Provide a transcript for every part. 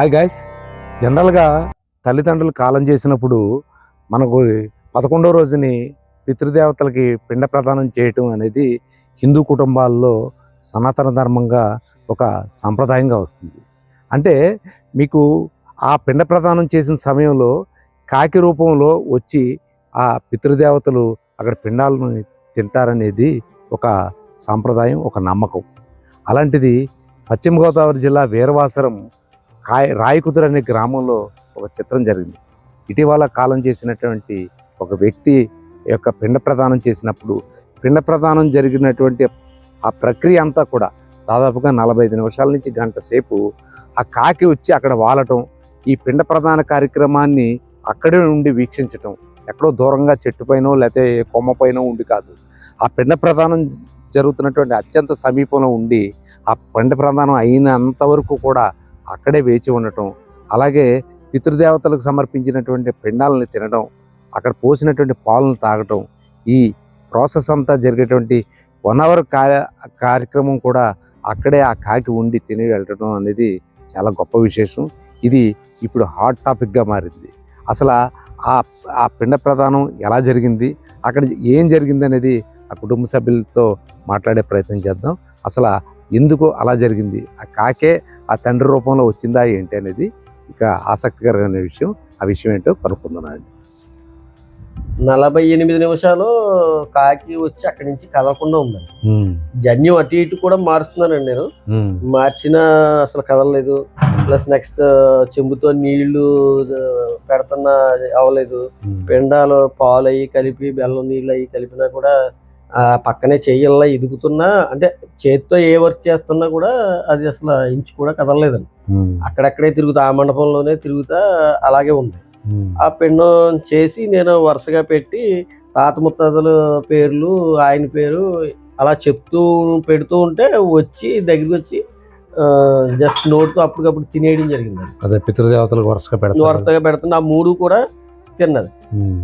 Hi guys జనరల్గా తల్లిదండ్రులు కాలం చేసినప్పుడు మనకు పదకొండో రోజుని పితృదేవతలకి పిండ ప్రదానం చేయటం అనేది హిందూ కుటుంబాల్లో సనాతన ధర్మంగా ఒక సంప్రదాయంగా వస్తుంది. అంటే మీకు ఆ పిండ ప్రదానం చేసిన సమయంలో కాకి రూపంలో వచ్చి ఆ పితృదేవతలు అక్కడ పిండాలను తింటారనేది ఒక సాంప్రదాయం ఒక నమ్మకం. అలాంటిది పశ్చిమ గోదావరి జిల్లా వీరవాసరం కాయ రాయకుదురు అనే గ్రామంలో ఒక చిత్రం జరిగింది. ఇటీవల కాలం చేసినటువంటి ఒక వ్యక్తి యొక్క పిండ ప్రదానం చేసినప్పుడు పిండ ప్రదానం జరిగినటువంటి ఆ ప్రక్రియ అంతా కూడా దాదాపుగా నలభై ఐదు నిమిషాల నుంచి గంట సేపు ఆ కాకి వచ్చి అక్కడ వాలటం ఈ పిండ ప్రధాన కార్యక్రమాన్ని అక్కడే ఉండి వీక్షించటం ఎక్కడో దూరంగా చెట్టు పైన లేకపోతే కొమ్మ పైన ఉండి కాదు. ఆ పిండ ప్రదానం జరుగుతున్నటువంటి అత్యంత సమీపంలో ఉండి ఆ పిండ ప్రధానం అయినంతవరకు కూడా అక్కడే వేచి ఉండటం అలాగే పితృదేవతలకు సమర్పించినటువంటి పిండాలని తినడం అక్కడ పోసినటువంటి పాలను తాగటం ఈ ప్రాసెస్ అంతా జరిగేటువంటి వన్ అవర్ కార్యక్రమం కూడా అక్కడే ఆ కాకి ఉండి తిని వెళ్ళటం అనేది చాలా గొప్ప విశేషం. ఇది ఇప్పుడు హాట్ టాపిక్గా మారింది. అసలు ఆ ఆ పిండ ప్రదానం ఎలా జరిగింది అక్కడ ఏం జరిగింది అనేది ఆ కుటుంబ సభ్యులతో మాట్లాడే ప్రయత్నం చేద్దాం. అసలు ఎందుకు అలా జరిగింది? ఆ కాకే ఆ తండ్రి రూపంలో వచ్చిందా ఏంటి అనేది ఇక ఆసక్తికరమైన విషయం. ఆ విషయం ఏంటో కనుక్కుందాం అండి నలభై ఎనిమిది నిమిషాలు కాకి వచ్చి అక్కడి నుంచి కదలకుండా ఉందండి. జన్యం అటు ఇటు కూడా మారుస్తున్నానండి నేను. మార్చినా అసలు కదలలేదు. ప్లస్ నెక్స్ట్ చెంబుతో నీళ్ళు పెడుతున్నా అవ్వలేదు పిండాలు పాలు అయ్యి కలిపి బెల్లం నీళ్ళు అయ్యి కలిపినా కూడా పక్కనే చెయ్యల్లా ఇదుగుతున్నా అంటే చేతితో ఏ వర్క్ చేస్తున్నా కూడా అది అసలు ఇంచు కూడా కదలలేదండి. అక్కడక్కడే తిరుగుతా ఆ మండపంలోనే తిరుగుతా అలాగే ఉంది. ఆ పిండం చేసి నేను వరుసగా పెట్టి తాత ముత్తాతల పేర్లు ఆయన పేరు అలా చెప్తూ పెడుతూ ఉంటే వచ్చి దగ్గరికి వచ్చి జస్ట్ నోట్తో అప్పటికప్పుడు తినేయడం జరిగింది అదే పితృదేవతలకు వరుసగా పెడతారు. వరుసగా పెడుతున్న ఆ మూడు కూడా తిన్నది.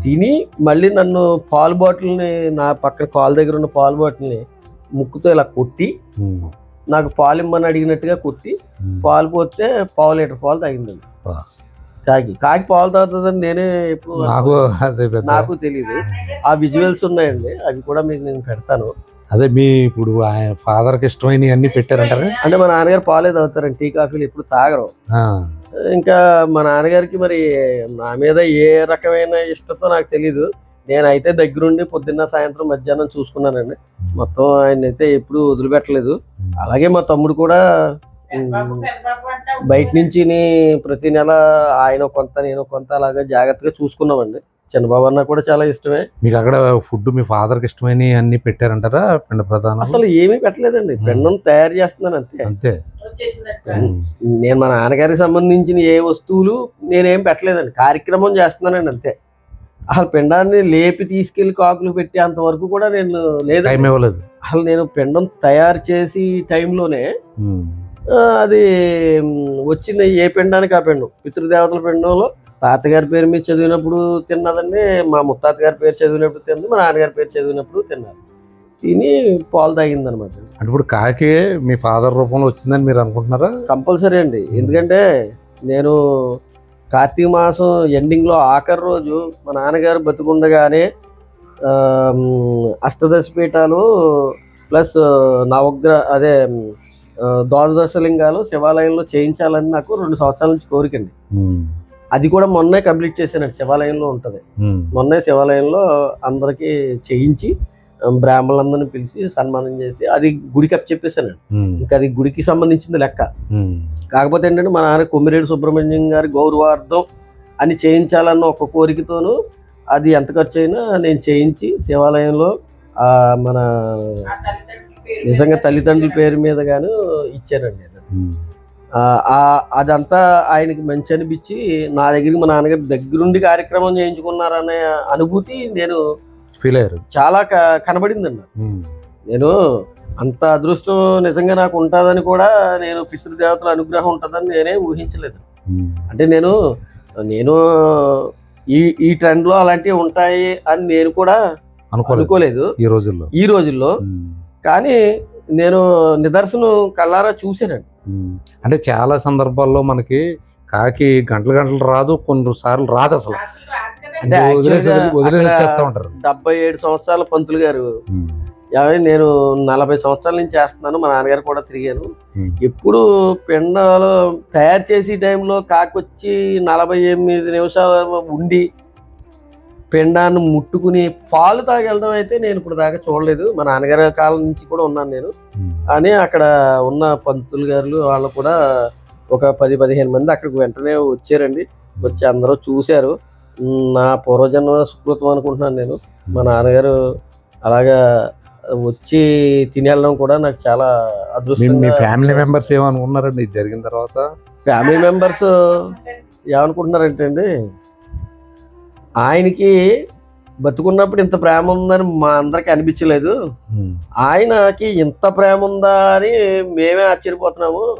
తిని మళ్ళీ నన్ను పాలు బాటిల్ని నా పక్కన కాలు దగ్గర ఉన్న పాలు బాటిల్ని ముక్కుతో ఇలా కొట్టి. నాకు పాలు ఇమ్మని అడిగినట్టుగా కొట్టి. పాలు పోతే పావు లీటర్ పాలు తాగిందండి. కాకి కాకి పాలు తాగుతుందని నేనే ఎప్పుడు నాకు నాకు తెలియదు ఆ విజువల్స్ ఉన్నాయండి అవి కూడా మీకు నేను పెడతాను అదే మీ ఇప్పుడు ఆయన ఫాదర్కి ఇష్టమైనవి అన్ని పెట్టారంటారా అంటే మా నాన్నగారు పాలే తాగుతారండి టీ కాఫీలు ఎప్పుడు తాగరు. ఇంకా మా నాన్నగారికి మరి నా మీద ఏ రకమైన ఇష్టతో నాకు తెలియదు నేనైతే దగ్గరుండి పొద్దున్న సాయంత్రం మధ్యాహ్నం చూసుకున్నానండి. మొత్తం ఆయన అయితే ఎప్పుడు వదిలిపెట్టలేదు. అలాగే మా తమ్ముడు కూడా బయట నుంచి ప్రతి నెల ఆయన కొంత నేను కొంత అలాగా జాగ్రత్తగా చూసుకున్నామండి. చిన్నబాబు అన్న కూడా చాలా ఇష్టమే. మీకు అక్కడ ఫుడ్ మీ ఫాదర్కి ఇష్టమైనవి అన్ని పెట్టారంటారా పిండ ప్రధానం? అసలు ఏమీ పెట్టలేదండి. పెన్నం తయారు చేస్తున్నాను అంతే. అంతే. నేను మా నాన్నగారికి సంబంధించిన ఏ వస్తువులు నేనేం పెట్టలేదండి. కార్యక్రమం చేస్తున్నానండి అంతే. అసలు పిండాన్ని లేపి తీసుకెళ్ళి కాకులు పెట్టే అంతవరకు కూడా నేను లేదు. టైం ఇవ్వలేదు. అసలు నేను పిండం తయారు చేసి టైంలోనే అది మ్, వచ్చింది ఏ పిండానికి ఆ పిండం? పితృదేవతల పిండంలో తాతగారి పేరు మీద చదివినప్పుడు తిన్నదండి మా ముత్తాత గారి పేరు చదివినప్పుడు తిన్నది మా నాన్నగారి పేరు చదివినప్పుడు తిన్నారు తిని పాలు తాగింది అనమాట అంటే ఇప్పుడు కాకి మీ ఫాదర్ రూపంలో వచ్చిందని మీరు అనుకుంటున్నారా? కంపల్సరీ అండి. ఎందుకంటే నేను కార్తీక మాసం ఎండింగ్లో ఆఖరి రోజు మా నాన్నగారు బతుకుండగానే అష్టదశ పీఠాలు ప్లస్ నవగ్ర అదే మ్, ఆ, ద్వాదశ లింగాలు శివాలయంలో చేయించాలని నాకు రెండు సంవత్సరాల నుంచి కోరికండి. అది కూడా మొన్నే కంప్లీట్ చేశానండి శివాలయంలో ఉంటుంది. మొన్నే శివాలయంలో అందరికీ చేయించి బ్రాహ్మణులందరినీ పిలిచి సన్మానం చేసి అది గుడికి అప్ చెప్పేశానండి. ఇంకా అది గుడికి సంబంధించింది లెక్క. కాకపోతే ఏంటంటే మా నాన్న కొమ్మిరేడు సుబ్రహ్మణ్యం గారి గౌరవార్థం అని చేయించాలన్న ఒక కోరికతోనూ అది ఎంత ఖర్చు అయినా నేను చేయించి శివాలయంలో ఆ, మన నిజంగా తల్లిదండ్రుల పేరు మీద గాను ఇచ్చానండి అదంతా ఆయనకి మంచి అనిపించి నా దగ్గరికి మా నాన్నగారు దగ్గరుండి కార్యక్రమం చేయించుకున్నారనే అనుభూతి నేను ఫీల్ అయ్యారు చాలా క- కనబడిందండి. నేను అంత అదృష్టం నిజంగా నాకు ఉంటుందని కూడా నేను పితృదేవతల అనుగ్రహం ఉంటుందని నేనే ఊహించలేదు. అంటే నేను నేను ఈ ఈ ట్రెండ్లో అలాంటివి ఉంటాయి అని నేను కూడా అనుకోలేదు ఈ రోజుల్లో ఈ రోజుల్లో. కానీ నేను నిదర్శనం కల్లారా చూశానండి. అంటే చాలా సందర్భాల్లో మనకి కాకి గంటలు గంటలు రాదు కొన్ని సార్లు రాదు అసలు. అంటే ఉంటారు. డెబ్బై ఏడు సంవత్సరాల పంతులు గారు. నేను నలభై సంవత్సరాల నుంచి చేస్తున్నాను మా నాన్నగారు కూడా తిరిగాను. ఎప్పుడు పిండాలు తయారు చేసే టైంలో కాకొచ్చి నలభై ఎనిమిది నిమిషాలు ఉండి పిండాన్ని ముట్టుకుని పాలు తాగి వెళ్ళడం అయితే నేను ఇప్పుడు దాకా చూడలేదు. మా నాన్నగారి కాలం నుంచి కూడా ఉన్నాను నేను. అని అక్కడ ఉన్న పంతులు గారు వాళ్ళు కూడా ఒక పది పదిహేను మంది అక్కడికి వెంటనే వచ్చారండి. వచ్చి అందరూ చూశారు. నా పూర్వజన్మ సుకృతం అనుకుంటున్నాను నేను. మా నాన్నగారు అలాగా వచ్చి తిని వెళ్ళడం కూడా నాకు చాలా మీ- మీ ఫ్యామిలీ మెంబర్స్ ఏమనుకున్నారండి జరిగిన తర్వాత? ఫ్యామిలీ మెంబర్స్ ఏమనుకుంటున్నారంటే అండి ఆయనకి బతుకున్నప్పుడు ఇంత ప్రేమ ఉందని మా అందరికి అనిపించలేదు. ఆయనకి ఇంత ప్రేమ ఉందా అని మేమే ఆశ్చర్యపోతున్నాము.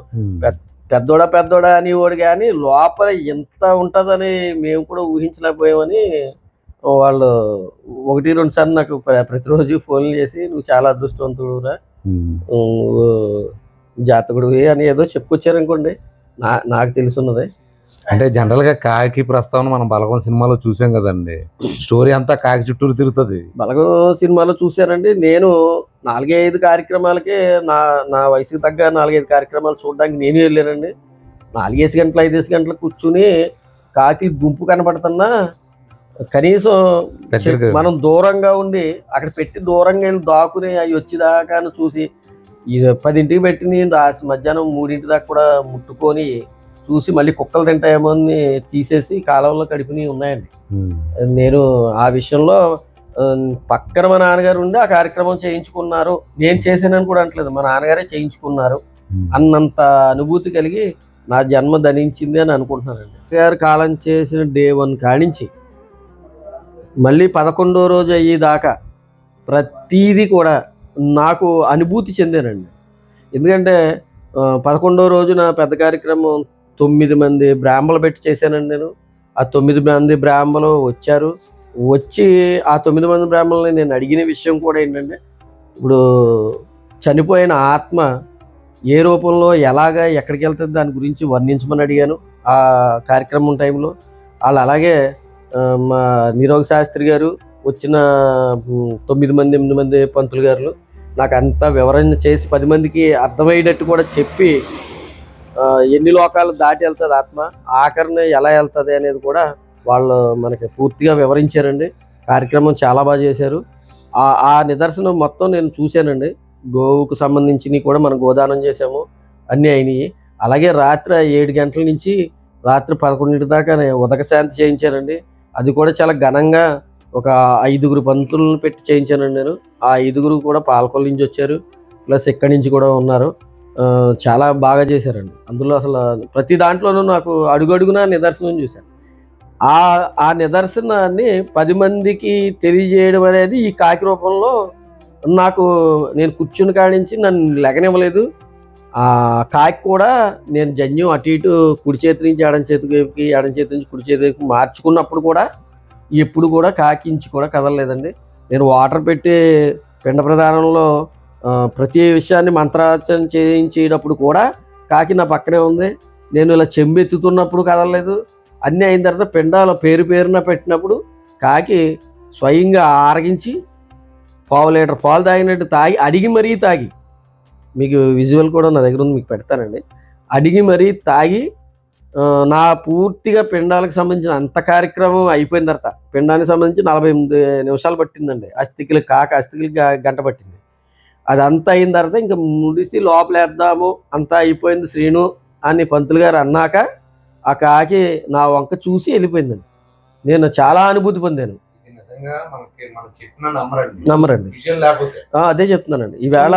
పెద్దోడా పెద్దోడా అనేవాడు కానీ లోపల ఎంత ఉంటుందని మేము కూడా ఊహించలేకపోయామని వాళ్ళు ఒకటి రెండు సార్లు నాకు ప్ర- ప్రతిరోజు ఫోన్లు చేసి నువ్వు చాలా అదృష్టవంతుడురా. జాతకుడు అని ఏదో చెప్పుకొచ్చారనుకోండి. నా నాకు తెలుసున్నది అంటే జనరల్గా కాకి ప్రస్తావన మనం బలగం సినిమాలో చూసాం కదండి. స్టోరీ అంతా కాకి చుట్టూరు తిరుగుతుంది. బలగం సినిమాలో చూశానండి. నేను నాలుగైదు కార్యక్రమాలకి నా నా వయసుకి తగ్గ నాలుగైదు కార్యక్రమాలు చూడడానికి నేను వెళ్ళానండి. నాలుగేసి గంటలు ఐదేసి గంటలు కూర్చుని కాకి గుంపు కనపడుతున్నా కనీసం మనం దూరంగా ఉండి అక్కడ పెట్టి దూరంగా వెళ్ళి దాకుని అవి వచ్చేదాకా చూసి ఇది పదింటికి పెట్టి నేను రాసి మధ్యాహ్నం మూడింటి దాకా కూడా ముట్టుకొని చూసి మళ్ళీ కుక్కలు తింటాయేమో అని తీసేసి కాలువలో కడిపిని ఉన్నాయండి. నేను ఆ విషయంలో పక్కన మా నాన్నగారు ఉండి ఆ కార్యక్రమం చేయించుకున్నారు. నేను చేశానని కూడా అంటలేదు మా నాన్నగారే చేయించుకున్నారు. అన్నంత అనుభూతి కలిగి నా జన్మ ధనించింది అని అనుకుంటున్నానండి. గారు కాలం చేసిన డే వన్ కానించి మళ్ళీ పదకొండో రోజు అయ్యేదాకా ప్రతీది కూడా నాకు అనుభూతి చెందానండి. ఎందుకంటే పదకొండో రోజున పెద్ద కార్యక్రమం తొమ్మిది మంది బ్రాహ్మలు పెట్టి చేశానండి నేను. ఆ తొమ్మిది మంది బ్రాహ్మలు వచ్చారు. వచ్చి ఆ తొమ్మిది మంది బ్రాహ్మణులని నేను అడిగిన విషయం కూడా ఏంటంటే ఇప్పుడు చనిపోయిన ఆత్మ ఏ రూపంలో ఎలాగా ఎక్కడికి వెళ్తుంది దాని గురించి వర్ణించమని అడిగాను ఆ కార్యక్రమం టైంలో. వాళ్ళు అలాగే మా నిరోగ శాస్త్రి గారు వచ్చిన తొమ్మిది మంది ఎనిమిది మంది పంతులు గారు నాకు అంతా వివరణ చేసి పది మందికి అర్థమయ్యేటట్టు కూడా చెప్పి ఎన్ని లోకాలు దాటి వెళ్తుంది ఆత్మ? ఆఖరిని ఎలా వెళ్తుంది అనేది కూడా వాళ్ళు మనకి పూర్తిగా వివరించారండి. కార్యక్రమం చాలా బాగా చేశారు. ఆ నిదర్శనం మొత్తం నేను చూశానండి. గోవుకు సంబంధించినవి కూడా మనం గోదానం చేసాము అన్నీ అయినాయి. అలాగే రాత్రి ఏడు గంటల నుంచి రాత్రి పదకొండింటి దాకా ఉదక శాంతి చేయించానండి. అది కూడా చాలా ఘనంగా ఒక ఐదుగురు పంతులను పెట్టి చేయించానండి నేను. ఆ ఐదుగురు కూడా పాలకొల్లు నుంచి వచ్చారు. ప్లస్ ఇక్కడి నుంచి కూడా ఉన్నారు. చాలా బాగా చేశారండి. అందులో అసలు ప్రతి దాంట్లోనూ నాకు అడుగడుగునా నిదర్శనం చూశాను. ఆ ఆ నిదర్శనాన్ని పది మందికి తెలియజేయడం అనేది ఈ కాకి రూపంలో నాకు నేను కూర్చుని కాడించి నన్ను లెగనివ్వలేదు. ఆ కాకి కూడా నేను జన్యం అటు ఇటు కుడి చేతి నుంచి ఎడం చేతికి ఎడం చేతి నుంచి కుడి చేతికి మార్చుకున్నప్పుడు కూడా ఎప్పుడు కూడా కాకించి కూడా కదలలేదండి. నేను వాటర్ పెట్టి పిండ ప్రధానంలో ప్రతి విషయాన్ని మంత్రార్చన చేయించేటప్పుడు కూడా కాకి నా పక్కనే ఉంది. నేను ఇలా చెంబెత్తుతున్నప్పుడు కదలలేదు. అన్నీ అయిన తర్వాత పిండాల పేరు పేరున పెట్టినప్పుడు కాకి స్వయంగా ఆరగించి పావు లీటర్ పాలు తాగినట్టు తాగి అడిగి మరీ తాగి మీకు విజువల్ కూడా నా దగ్గర ఉంది మీకు పెడతానండి. అడిగి మరీ తాగి నా పూర్తిగా పిండాలకు సంబంధించిన అంత కార్యక్రమం అయిపోయిన తర్వాత పిండానికి సంబంధించి నలభై ఎనిమిది నిమిషాలు పట్టిందండి. అస్థికలు కాక అస్థికలు గంట పట్టింది. అదంతా అయిన తర్వాత ఇంకా ముడిసి లోపలేద్దాము. అంతా అయిపోయింది శ్రీను అని పంతులు గారు అన్నాక ఆ కాకి నా వంక చూసి వెళ్ళిపోయిందండి. నేను చాలా అనుభూతి పొందాను. నమ్మరండి. ఆ, అదే చెప్తున్నానండి. ఈవేళ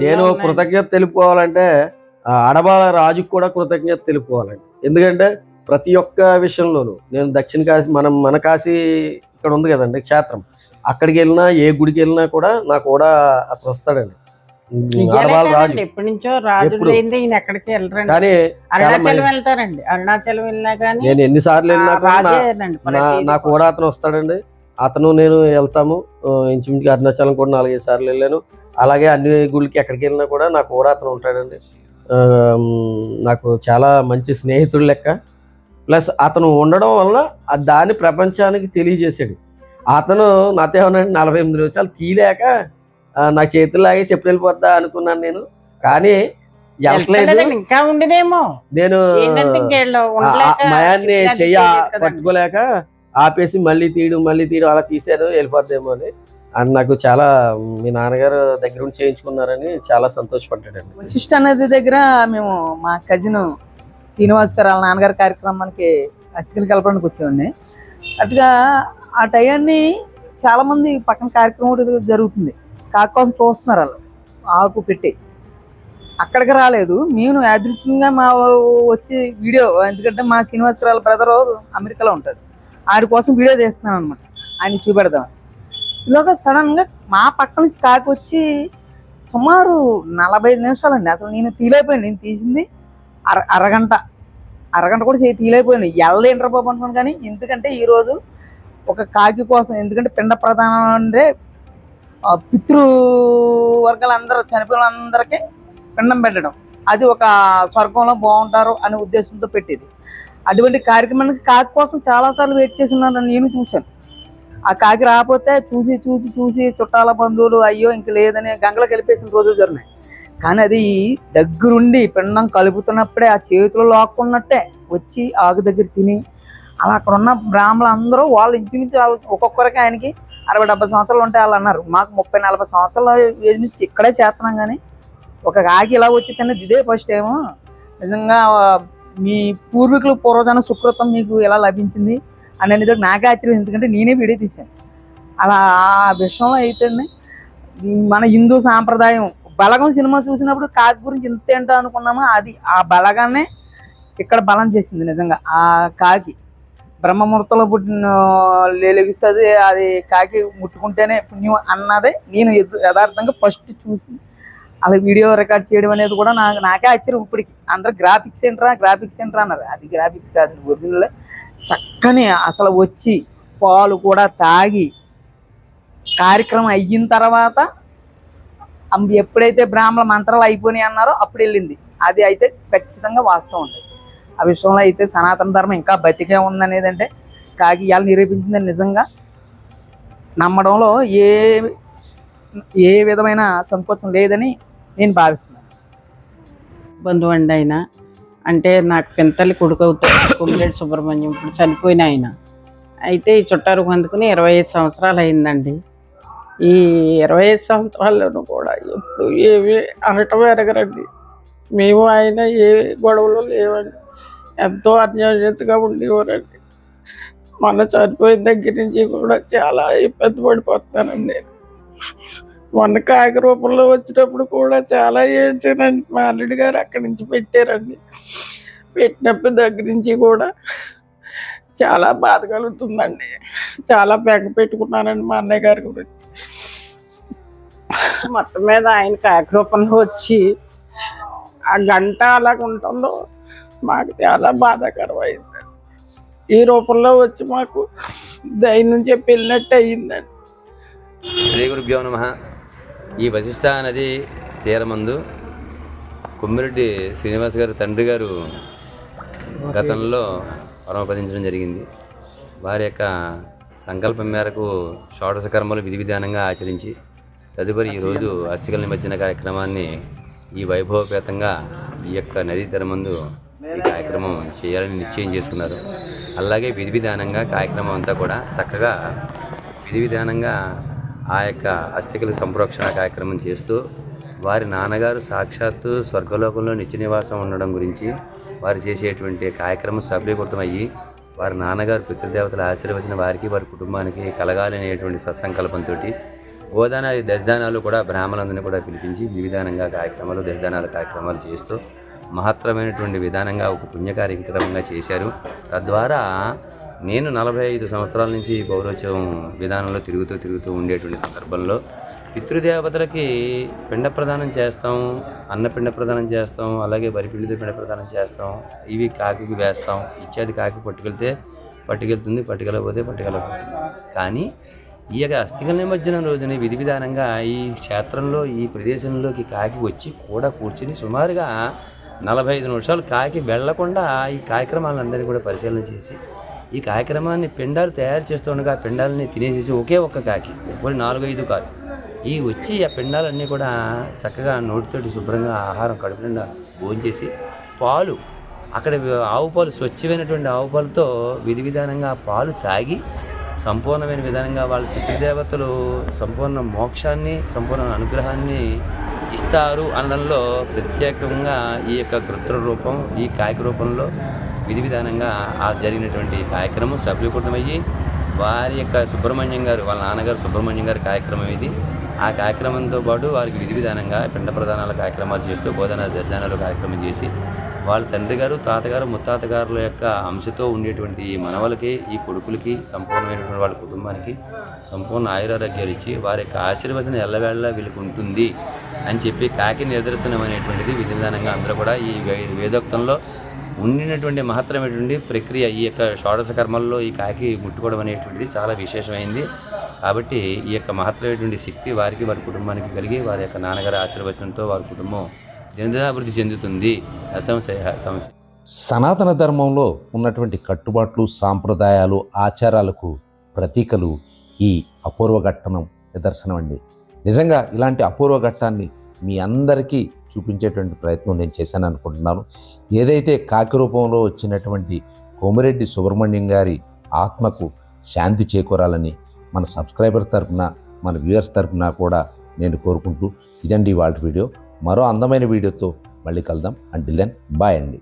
నేను. కృతజ్ఞత తెలుపుకోవాలంటే ఆ అడబాల రాజుకు కూడా కృతజ్ఞత తెలుపుకోవాలండి. ఎందుకంటే ప్రతి ఒక్క విషయంలోనూ నేను దక్షిణ కాశీ మనం మన కాశీ ఇక్కడ ఉంది కదండి క్షేత్రం. అక్కడికి వెళ్ళినా ఏ గుడికి వెళ్ళినా కూడా నాకు కూడా అతను వస్తాడండి. రాజు. ఎప్పటి నుంచో ఎప్పుడు? లేనిదే ఈయన ఎక్కడికి వెళ్ళరండి. కానీ అరుణాచలం మంది- వెళ్తారండి. అరుణాచలం వెళ్ళినా కానీ నేను ఎన్నిసార్లు వెళ్ళినా నా- నా నా కూడా. అతను వస్తాడండి. అతను నేను వెళ్తాము. ఇంచుమించుగా అరుణాచలం కూడా నాలుగైదు సార్లు వెళ్ళాను. అలాగే అన్ని గుళ్ళకి ఎక్కడికి వెళ్ళినా కూడా నా కూడా అతను ఉంటాడండి. నాకు చాలా మంచి స్నేహితుడు లెక్క. ప్లస్ అతను ఉండడం వల్ల ఆ దాన్ని ప్రపంచానికి తెలియజేశాడు. అతను నాతో ఏమన్నా నలభై ఎనిమిది నిమిషాలు తీయలేక నా చేతులు లాగేసి ఎప్పుడు వెళ్ళిపోద్దా అనుకున్నాను నేను. కానీ ఇంకా నేను మయాన్ని చెయ్య. పట్టుకోలేక ఆపేసి మళ్ళీ తీయడం మళ్ళీ తీయడం అలా తీశారు వెళ్ళిపోద్దేమో అని. అని నాకు చాలా మీ నాన్నగారు దగ్గర ఉండి చేయించుకున్నారని చాలా సంతోషపడ్డాడండి. వశిష్ఠ నది దగ్గర మేము మా కజిన్ శ్రీనివాస్ గారు వాళ్ళ నాన్నగారి కార్యక్రమానికి అస్థికలు కలపడానికి వచ్చేవాడిని. అటుగా ఆ టయాన్ని చాలామంది పక్కన కార్యక్రమం ఒకటి జరుగుతుంది. కాక కోసం చూస్తున్నారు వాళ్ళు. ఆకు పెట్టి. అక్కడికి రాలేదు. మేము యాదృచ్ఛికంగా మా వచ్చి వీడియో ఎందుకంటే మా శ్రీనివాసరావు బ్రదర్ అమెరికాలో ఉంటాడు. ఆడి కోసం వీడియో తీస్తున్నాను అనమాట ఆయన చూపెడదాం ఇలాగ సడన్గా మా పక్క నుంచి కాకి వచ్చి సుమారు నలభై ఐదు నిమిషాలండి. అసలు నేను తీలేకపోయాను. నేను తీసింది అర అరగంట అరగంట కూడా చేయి తీలేకపోయాను. ఎల్లదేంట్రా బాబు అనుకున్నాను కానీ ఎందుకంటే ఈరోజు ఒక కాకి కోసం ఎందుకంటే పిండ ప్రధానం అంటే పితృ వర్గాలందరూ చనిపోయిన అందరికీ పిండం పెట్టడం. అది ఒక స్వర్గంలో బాగుంటారు అనే ఉద్దేశంతో పెట్టేది. అటువంటి కార్యక్రమానికి కాకి కోసం చాలాసార్లు వెయిట్ చేసి ఉన్నాను నేను చూశాను. ఆ కాకి రాకపోతే చూసి చూసి చూసి చుట్టాల బంధువులు అయ్యో ఇంక లేదని గంగలో కలిపేసిన రోజులు జరిగినాయి. కానీ అది దగ్గరుండి పిండం కలుపుతున్నప్పుడే ఆ చేతిలో లాక్కున్నట్టే వచ్చి ఆకు దగ్గర తిని అలా అక్కడ ఉన్న బ్రాహ్మణులు అందరూ వాళ్ళు ఇంచుమించు ఒక్కొక్కరికి ఆయనకి అరవై డెబ్బై సంవత్సరాలు ఉంటాయి వాళ్ళు అన్నారు. మాకు ముప్పై నలభై సంవత్సరాల ఏజ్ నుంచి ఇక్కడే చేస్తున్నాం కానీ ఒక కాకి ఇలా వచ్చి తిన్నది ఇదే ఫస్ట్ ఏమో. నిజంగా మీ పూర్వీకులు పూర్వజన సుకృతం మీకు ఎలా లభించింది అనేది నాకే ఆశ్చర్యం. ఎందుకంటే నేనే వీడియో తీశాను. అలా ఆ విషయంలో అయితే మన హిందూ సాంప్రదాయం బలగం సినిమా చూసినప్పుడు కాకి గురించి ఇంత ఏంటో అనుకున్నామో? అది ఆ బలగాన్నే ఇక్కడ బలం చేసింది నిజంగా. ఆ కాకి. బ్రహ్మముహూర్తంలో పుట్టిన లెగిస్తుంది అది కాకి ముట్టుకుంటేనే పుణ్యం అన్నదే నేను యథార్థంగా ఫస్ట్ చూసి అలా వీడియో రికార్డ్ చేయడం అనేది కూడా నాకు నాకే ఆశ్చర్యం ఇప్పటికి. అందరు గ్రాఫిక్స్ ఏంట్రా గ్రాఫిక్స్ ఏంట్రా అన్నారు. అది గ్రాఫిక్స్ కాదు ఒరిజినల్ చక్కని అసలు వచ్చి పాలు కూడా తాగి కార్యక్రమం అయిన తర్వాత ఎప్పుడైతే బ్రాహ్మణ మంత్రాలు అయిపోయినాయి అన్నారో అప్పుడు వెళ్ళింది. అది అయితే ఖచ్చితంగా వాస్తవం ఉంది ఆ విషయంలో అయితే సనాతన ధర్మం ఇంకా బతికే ఉందనేది అంటే కాకి ఇవాళ నిరూపించింది నిజంగా నమ్మడంలో ఏ ఏ విధమైన సంకోచం లేదని నేను భావిస్తున్నాను. బంధువు అండి ఆయన అంటే నాకు పెంతల్లి కొడుకు అవుతాడు కుమ్మిరెడ్డి సుబ్రహ్మణ్యం ఇప్పుడు చనిపోయిన ఆయన. అయితే ఈ చుట్టారు అందుకుని ఇరవై ఐదు సంవత్సరాలు అయిందండి. ఈ ఇరవై ఐదు సంవత్సరాల్లోనూ కూడా ఎప్పుడు ఏమి అనటం ఎరగరండి. మేము ఆయన ఏ గొడవలు లేవండి. ఎంతో అన్యోన్యతగా ఉండేవారండి. మొన్న చనిపోయిన దగ్గర నుంచి కూడా చాలా ఇబ్బంది పడిపోతున్నానండి. నేను మొన్న కాకి రూపంలో వచ్చినప్పుడు కూడా చాలా ఏడ్చానండి. మా అల్లుడి గారు అక్కడి నుంచి పెట్టారండి. పెట్టినప్పుడు దగ్గర నుంచి కూడా చాలా బాధ కలుగుతుందండి. చాలా బెంగ పెట్టుకున్నానండి మా అన్నయ్య గారి గురించి. మొత్తం మీద ఆయన కాకి రూపంలో వచ్చి ఆ గంట అలాగ ఉంటుందో మాకు చాలా బాధాకరం అయిందండి ఈ రూపంలో వచ్చి మాకు ధైర్యం చెప్పి వెళ్ళినట్టు అయ్యిందండి. శ్రీ గురుభ్యో నమ. ఈ వశిష్ఠ నది తీరమందు కుమ్మిరెడ్డి శ్రీనివాస్ గారు తండ్రి గారు గతంలో పరమపదించడం జరిగింది. వారి యొక్క సంకల్పం మేరకు షోడశ కర్మలు విధి విధానంగా ఆచరించి తదుపరి ఈరోజు అస్థికల నిమజ్జన కార్యక్రమాన్ని ఈ వైభవపేతంగా ఈ యొక్క నదీ తీరమందు ఈ కార్యక్రమం చేయాలని నిశ్చయం చేసుకున్నారు. అలాగే విధి విధానంగా కార్యక్రమం అంతా కూడా చక్కగా విధి విధానంగా ఆ యొక్క అస్థికల సంప్రోక్షణ కార్యక్రమం చేస్తూ వారి నాన్నగారు సాక్షాత్తు స్వర్గలోకంలో నిత్య నివాసం ఉండడం గురించి వారు చేసేటువంటి కార్యక్రమం సఫలీకృతం అయ్యి వారి నాన్నగారు పితృదేవతలు ఆశీర్వచన వారికి వారి కుటుంబానికి కలగాలనేటువంటి సత్సంకల్పంతో గోదానాది దశదానాలు కూడా బ్రాహ్మణులందరినీ కూడా పిలిపించి విధానంగా కార్యక్రమాలు దశదానాల కార్యక్రమాలు చేస్తూ మహత్తరమైనటువంటి విధానంగా ఒక పుణ్య కార్యక్రమంగా చేశారు. తద్వారా నేను నలభై ఐదు సంవత్సరాల నుంచి పౌరోత్సవం విధానంలో తిరుగుతూ తిరుగుతూ ఉండేటువంటి సందర్భంలో పితృదేవతలకి పిండ ప్రదానం చేస్తాం అన్న పిండ ప్రదానం చేస్తాం అలాగే వరిపిండితో పిండ ప్రదానం చేస్తాం ఇవి కాకి వేస్తాం ఇచ్చేది కాకి పట్టుకెళ్తే పట్టుకెళ్తుంది పట్టుకెళ్ళకపోతే పట్టుకెళ్ళకపోతుంది. కానీ ఈ యొక్క అస్థికల నిమజ్జనం రోజున విధి విధానంగా ఈ క్షేత్రంలో ఈ ప్రదేశంలోకి కాకి వచ్చి కూడా కూర్చుని సుమారుగా నలభై ఐదు నిమిషాలు కాకి వెళ్ళకుండా ఈ కార్యక్రమాలందరినీ కూడా పరిశీలన చేసి ఈ కార్యక్రమాన్ని పిండాలు తయారు చేస్తుండగా ఆ పిండాలని తినేసేసి ఒకే ఒక్క కాకి ఒక నాలుగు ఐదు కాదు ఈ వచ్చి ఆ పిండాలన్నీ కూడా చక్కగా నోటితోటి శుభ్రంగా ఆహారం కడుపు నిండా భోంచేసి పాలు అక్కడ ఆవు పాలు స్వచ్ఛమైనటువంటి ఆవు పాలతో విధి విధానంగా పాలు తాగి సంపూర్ణమైన విధానంగా వాళ్ళ పితృదేవతలు సంపూర్ణ మోక్షాన్ని సంపూర్ణ అనుగ్రహాన్ని ఇస్తారు అనడంలో ప్రత్యేకంగా ఈ యొక్క కృత్ర రూపం ఈ కాయక రూపంలో విధి విధానంగా ఆ జరిగినటువంటి కార్యక్రమం సఫలీకృతమయ్యి వారి యొక్క సుబ్రహ్మణ్యం గారు వాళ్ళ నాన్నగారు సుబ్రహ్మణ్యం గారి కార్యక్రమం ఇది. ఆ కార్యక్రమంతో పాటు వారికి విధి విధానంగా పిండ ప్రధానాల కార్యక్రమాలు చేస్తూ గోదాన దర్శనాలు కార్యక్రమం చేసి వాళ్ళ తండ్రి గారు తాతగారు ముత్తాతగారుల యొక్క అంశతో ఉండేటువంటి ఈ మనవలకి ఈ కొడుకులకి సంపూర్ణమైనటువంటి వాళ్ళ కుటుంబానికి సంపూర్ణ ఆయురారోగ్యాలు ఇచ్చి వారి యొక్క ఆశీర్వచనం ఎల్లవేళ వీళ్ళకి ఉంటుంది. అని చెప్పి కాకి నిదర్శనం అనేటువంటిది విధి విధానంగా అందరూ కూడా ఈ వేదోక్తంలో ఉండినటువంటి మహత్తరమైనటువంటి ప్రక్రియ ఈ యొక్క షోడశ కర్మల్లో ఈ కాకి ముట్టుకోవడం అనేటువంటిది చాలా విశేషమైంది. కాబట్టి ఈ యొక్క మహత్తరమైనటువంటి శక్తి వారికి వారి కుటుంబానికి కలిగి వారి యొక్క నాన్నగారి ఆశీర్వచనంతో వారి కుటుంబం దినదినాభివృద్ధి చెందుతుంది. అసంశయ సమస్య సనాతన ధర్మంలో ఉన్నటువంటి కట్టుబాట్లు సాంప్రదాయాలు ఆచారాలకు ప్రతీకలు ఈ అపూర్వ ఘట్టనం నిదర్శనం అండి నిజంగా ఇలాంటి అపూర్వ ఘట్టాన్ని మీ అందరికీ చూపించేటువంటి ప్రయత్నం నేను చేశాను అనుకుంటున్నాను. ఏదైతే కాకి రూపంలో వచ్చినటువంటి కోమిరెడ్డి సుబ్రహ్మణ్యం గారి ఆత్మకు శాంతి చేకూరాలని మన సబ్స్క్రైబర్ తరఫున మన వ్యూయర్స్ తరఫున కూడా నేను కోరుకుంటూ ఇదండి వాళ్ళ వీడియో. మరో అందమైన వీడియోతో మళ్ళీ కలుద్దాం. అంటిల్ దెన్ బాయ్ అండి.